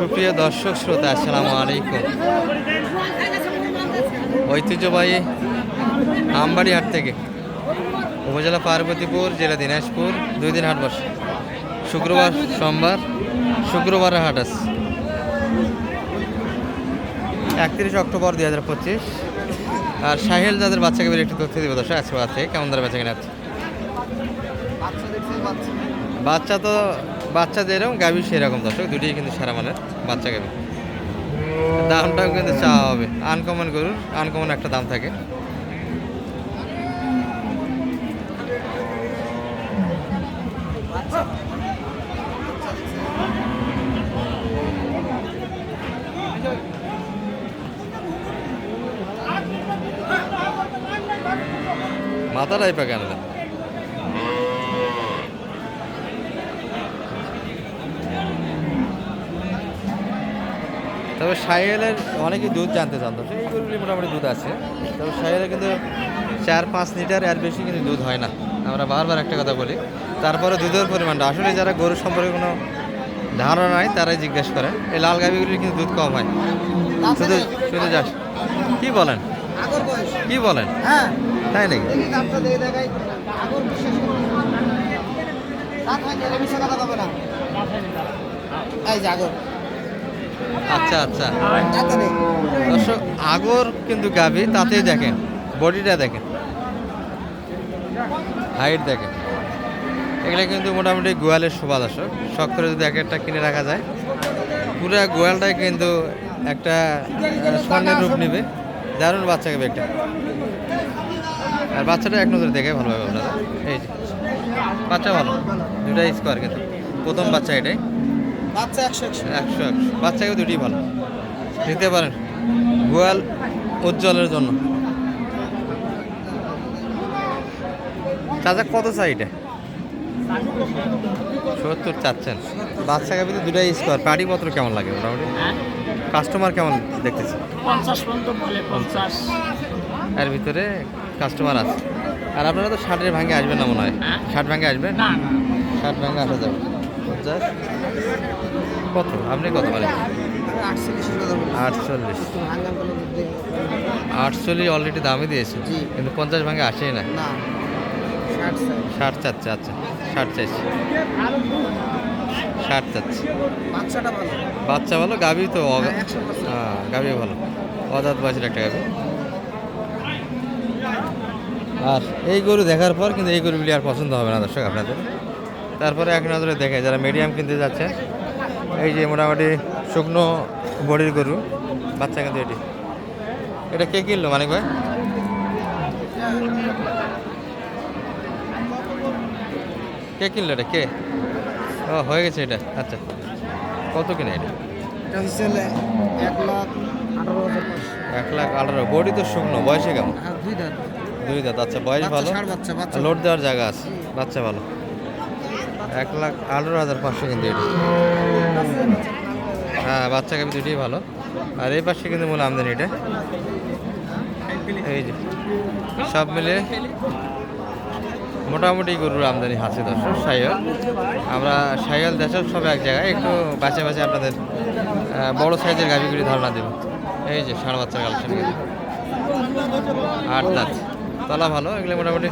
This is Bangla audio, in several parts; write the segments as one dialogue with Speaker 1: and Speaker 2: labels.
Speaker 1: সুপ্রিয় দর্শক শ্রোতা, আসসালামু আলাইকুম। ঐতিহ্যবাহী আমবাড়ি হাট থেকে উপজেলা পার্বতীপুর, জেলা দিনাজপুর, দুই দিন হাট বসে। শুক্রবার সোমবার, শুক্রবার হাট আছে। একত্রিশ অক্টোবর দুই হাজার পঁচিশ। আর সাহেল যাদের বাচ্চাকে বের একটু তথ্য দিব দর্শক, আজকে বাচ্চা কেমন ধরে বেচা কেনা আছে বাচ্চা তো বাচ্চা যেরকম গাভী সেরকম দর্শক, দুটোই কিন্তু সারা মানের বাচ্চা গাভী। দামটাও কিন্তু চাওয়া হবে। আনকমন গরুর, আনকমন একটা দাম থাকে। মাথাটাই পা কেন? তবে সাইয়েলের অনেকেই দুধ জানতে চান তো। এই গরুগুলি মোটামুটি দুধ আছে। তবে সাইয়েলের কিন্তু চার পাঁচ লিটার এর বেশি কিন্তু দুধ হয় না। আমরা বারবার একটা কথা বলি। তারপরে দুধের পরিমাণটা। আসলে যারা গরু সম্পর্কে কোনো ধারণা নাই তারাই জিজ্ঞেস করেন। এই লাল গাভিগুলির কিন্তু দুধ কম হয়। শুধু শুধু যাস কি বলেন? কি বলেন?
Speaker 2: হ্যাঁ।
Speaker 1: তাই নাকি?
Speaker 2: এই যে আগর।
Speaker 1: আচ্ছা আচ্ছা। দর্শক, আগর কিন্তু গাভী, তাতেই দেখেন, বডিটা দেখেন। হাইট দেখেন। এগুলো কিন্তু মোটামুটি গোয়ালের শোভা, দর্শক। শখ করে যদি এক একটা কিনে রাখা যায়, পুরো গোয়ালটাই কিন্তু একটা স্বর্ণের রূপ নেবে। দারুণ বাচ্চা গাবে একটা। আর বাচ্চাটা এক নজরে দেখে ভালো হবে আপনারা এই বাচ্চা ভালো। দুটাই স্কোয়ার কিন্তু। প্রথম বাচ্চা এটাই।
Speaker 2: বাচ্চা একশো একশো।
Speaker 1: একশো একশো। বাচ্চাকে দুটি ভালো দিতে পারেন। গোয়াল উজ্জ্বলের জন্য। চাচা কত চাই এটা? সত্তর চাচ্ছেন। বাচ্চাকে কিন্তু দুটাই স্কোয়ার পাটি পত্র কেমন লাগে মোটামুটি? কাস্টমার কেমন দেখতেছে?
Speaker 3: পঞ্চাশ
Speaker 1: এর ভিতরে কাস্টমার আছে। আর আপনারা তো ষাটের ভাঙে আসবেন না মনে হয়?
Speaker 3: হ্যাঁ?
Speaker 1: ষাট ভাঙে আসবেন? ষাট ভাঙে আসা যাবে। পঞ্চাশ। কত আপনি কত মানে
Speaker 2: আটচল্লিশ।
Speaker 1: আটচল্লিশ অলরেডি দামই দিয়েছে। কিন্তু পঞ্চাশ ভাঙে আসেই না।
Speaker 2: ষাট
Speaker 1: চাচ্ছে আচ্ছা ষাট চাইছে। ষাট চাচ্ছে। বাচ্চা ভালো গাভি তো
Speaker 2: হ্যাঁ, 100%
Speaker 1: হ্যাঁ গাভি ভালো। অদাত বয়সের একটা গাভি। আর এই গরু দেখার পর কিন্তু এই গরুগুলি আর পছন্দ হবে না দর্শক আপনাদের। তারপরে এক নজরে দেখে যারা মিডিয়াম কিনতে যাচ্ছে এই যে মোটামুটি শুকনো বডির গরু বাচ্চা কিন্তু এটি। এটা কে কিনলো মানিক ভাই? কে কিনলো এটা? কে? ও হয়ে গেছে এটা। আচ্ছা। কত কিনে এটা?
Speaker 2: এটা এক লাখ আঠারো
Speaker 1: বডি তো শুকনো বয়সে কেমন?
Speaker 2: দুই দাঁত।
Speaker 1: আচ্ছা বয়স ভালো। লোড দেওয়ার জায়গা আছে বাচ্চা ভালো। এক লাখ আঠারো হাজার পাঁচশো কিন্তু এটি। হ্যাঁ বাচ্চা গাবি দুটোই ভালো। আর এই পাশে কিন্তু মূল আমদানি এটা। এই যে, সব মিলে মোটামুটি গরুর আমদানি আছে দর্শক সাইয়াল আমরা সাইয়াল দেশের সব এক জায়গায়। একটু বাঁচে বাঁচে আপনাদের বড় সাইজের গাভিগুলি ধারণা দেব। এই যে, ষাঁড় বাচ্চার কালেকশন আট দাঁত। তলা ভালো, এগুলো মোটামুটি।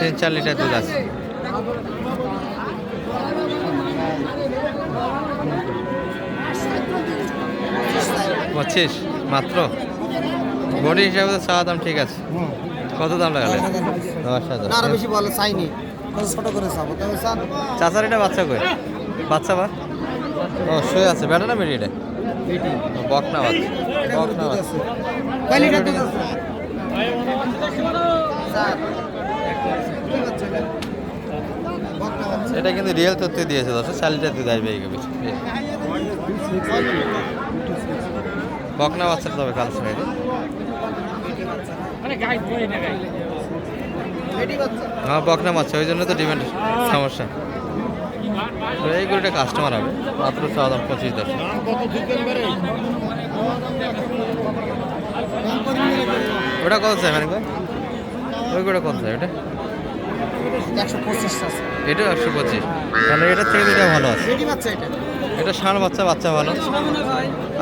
Speaker 1: তিন চার লিটার দুধ আছে। পঁচিশ মাত্র? বডি হিসাবে তো চাওয়া দাম ঠিক আছে। কত দাম লাগালে দশ হাজার।
Speaker 2: না আরও বেশি বলে চাইনি। ছোট করে চাবো। তবে
Speaker 1: চাচার এটা বাচ্চা কই? বাচ্চা বা? ও শুয়ে আছে। বেটা না বেরিয়ে এটা ও, বকনা বাচ্চা।
Speaker 2: কয় লিটার দুধ আছে? এটা।
Speaker 1: কিন্তু রিয়েল তথ্য দিয়েছে দশ চার লিটার দুধ আসবে এই গাভীর। বকনা বাচ্চার তবে কাল সাইডে
Speaker 3: মানে
Speaker 1: হ্যাঁ বকনা বাচ্চা ওই জন্য তো ডিমান্ড সমস্যা। এই গরুটা কাস্টমার হবে মাত্র চাওয়া দাম পঁচিশ দশ ওটা কত চাই মানে ওই গোটা কত চাই ওটা?
Speaker 2: একশো পঁচিশ
Speaker 1: এটা একশো পঁচিশ। তাহলে এটার থেকে এটা ভালো আছে।
Speaker 2: এটা
Speaker 1: ষাঁড় বাচ্চা বাচ্চা ভালো।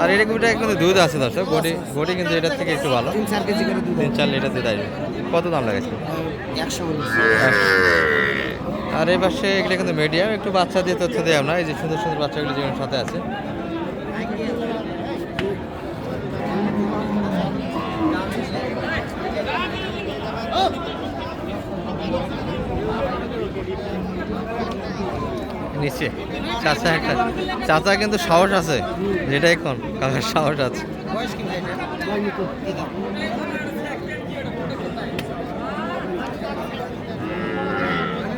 Speaker 1: আর এটা এটা কিন্তু দুধ আছে দর্শক বডি বডি কিন্তু এটার থেকে একটু ভালো।
Speaker 2: তিন চার কেজি করে দুধ
Speaker 1: তিন চার লিটার দুধ আসবে। কত দাম লাগাইছে আর এই পাশে এগুলো কিন্তু মিডিয়াম একটু বাচ্চা দিয়ে তথ্য দেয় না। এই যে সুন্দর সুন্দর বাচ্চাগুলো যেমন সাথে আছে। নিচে চাচা একটা। চাচা কিন্তু সাহস আছে। যেটা এখন কাকার সাহস আছে।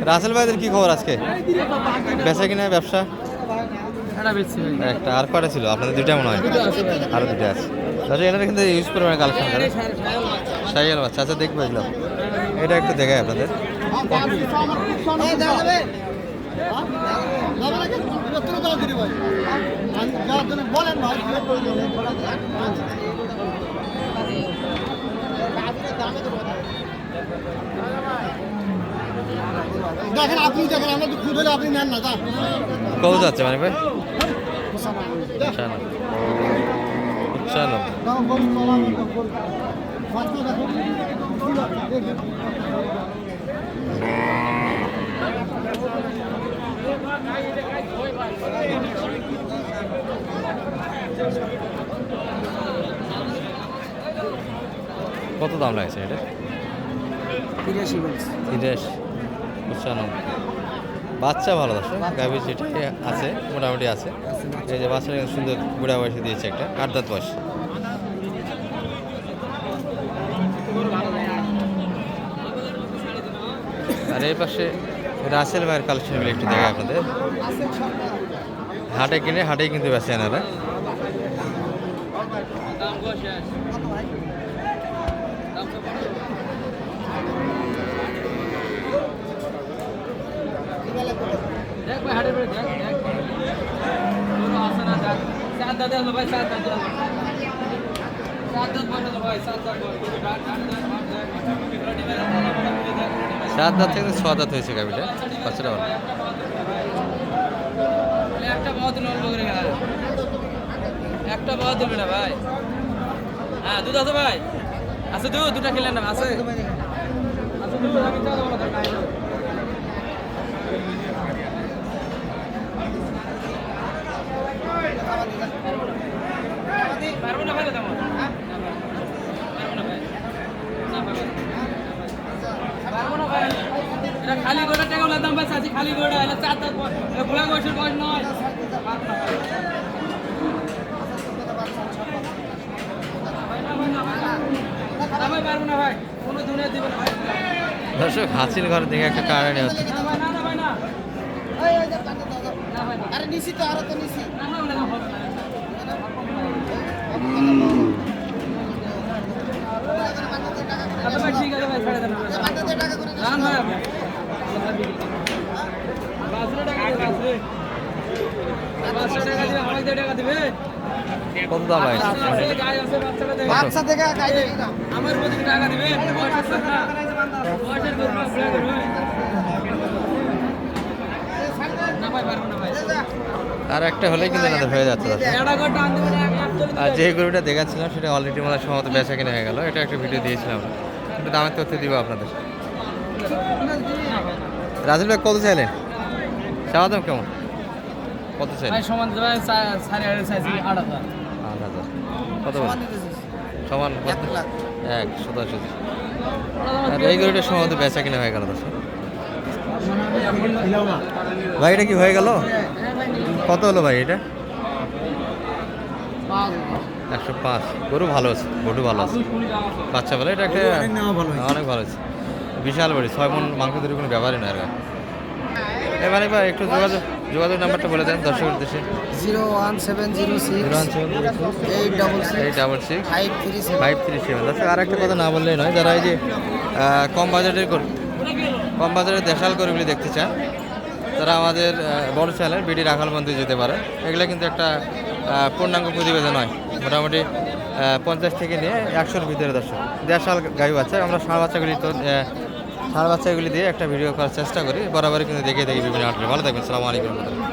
Speaker 1: রাসেল ভাইদের কি খবর আজকে? বেচা কিনা ব্যবসা? একটা আর কটা ছিল? আপনাদের দুইটা মনে হয়? আরও দুটো আছে। তাহলে এনারা কিন্তু ইউজ করবেন কালেকশন করে। সাইয়াল বাচ্চা। আচ্ছা দেখব এগুলো। এটা একটু দেখাই আপনাদের।
Speaker 2: বলেন। দেখেন আপনি দেখেন আমরা খুদ হলে আপনি নেন না
Speaker 1: কত যাচ্ছে মানে ভাই? পঞ্চান্ন কত দাম লাগছে এটা?
Speaker 2: তিরাশি
Speaker 1: তিরিশ পঁচানব্বই। বাচ্চা ভালো আছে গাভি যেটা আছে মোটামুটি আছে। এই যে বাচ্চাটা সুন্দর বুড়া বয়সে দিয়েছে একটা আট দাঁত বয়স। আর এই পাশে রাসেল ভাইয়ের কালেকশনগুলো একটু দেখা আপনাদের হাটে কিনে হাটেই কিন্তু বেছে এনারা
Speaker 3: সাত ভাই সাত সাত
Speaker 1: দাঁত থেকে ছ দাঁত হয়েছে গাভিটা। বাচ্চাটা ভালো।
Speaker 3: একটা বহুত নলব করে একটা বহুত দেবে না ভাই। হ্যাঁ দুধ আছে ভাই। আছে দুধ দুটা খেলেন না আছে। আছে দুধ আমি চা দেবো না পারব না ভাই তেমন পারব না ভাই না পারব না। পারব না ভাই এটা খালি গোড়া টাকা ওলা দাম পাইছে আছি খালি গোড়া এটা চার দাঁত এটা বয়সের বয়স নয় পারব না ভাই। পারব না ভাই কোনো দুনিয়া দিবে না ভাই
Speaker 1: দর্শক হাসির ঘর দেখে একটা কারণে হচ্ছে
Speaker 2: আরে নিছি তো আরও নিছি
Speaker 3: আচ্ছা ঠিক আছে ভাই ছাড়ে দেন রান ভাই
Speaker 1: আর একটা হলেই কিন্তু এনাদের হয়ে যাচ্ছে আর যে গরুটা দেখাচ্ছিলাম, সেটা অলরেডি মানে সম্ভবত বেচা কিনে হয়ে গেল। এটা একটা ভিডিও দিয়েছিলাম। কিন্তু দামের তথ্য দিব আপনাদের। রাজুল ভাই কত চাইলেন? চাওয়া দাম কেমন? কত চাইলেন?
Speaker 3: ভাই সমান ভাই সাড়ে আড়াই চাইছি আট হাজার।
Speaker 1: আট হাজার। কত সমান
Speaker 2: এক লাখ।
Speaker 1: এক শতাংশ আর এই গরুটা সম্ভবত বেচা কিনে হয়ে গেল দর্শক। ভাই এটা কি হয়ে গেল? কত হলো ভাই এটা? একশো পাঁচ। গরু ভালো আছে গরু ভালো আছে। বাচ্চা বলে এটা একটা অনেক ভালো আছে বিশাল বাড়ি ছয় মন মাংস তৈরি কোনো ব্যাপারই না আর এবারে এবার একটু যোগাযোগ যোগাযোগ নাম্বারটা বলে দেন দর্শক উদ্দেশ্যে।
Speaker 2: Zero one seven zero six eight double
Speaker 1: eight double six
Speaker 2: five three
Speaker 1: five three seven. দর্শক আর একটা কথা না বললেই নয় যারা এই যে কম বাজেটের কম বাজারের দেশাল গরুগুলি দেখতে চান তারা আমাদের বড় চ্যানেল বিডি রাখাল মন্দির যেতে পারে। এগুলো কিন্তু একটা পূর্ণাঙ্গ প্রতিবেদন হয় মোটামুটি পঞ্চাশ থেকে নিয়ে একশোর ভিতরে দর্শক। দেশাল গাই বাচ্চা আমরা ষাঁড় বাচ্চাগুলি তো ষাঁড় বাচ্চাগুলি দিয়ে একটা ভিডিও করার চেষ্টা করি। বরাবরই কিন্তু দেখে দেখি বিভিন্ন আটলে ভালো থাকবেন, সালামু আলাইকুম রহমতুল্লাহ।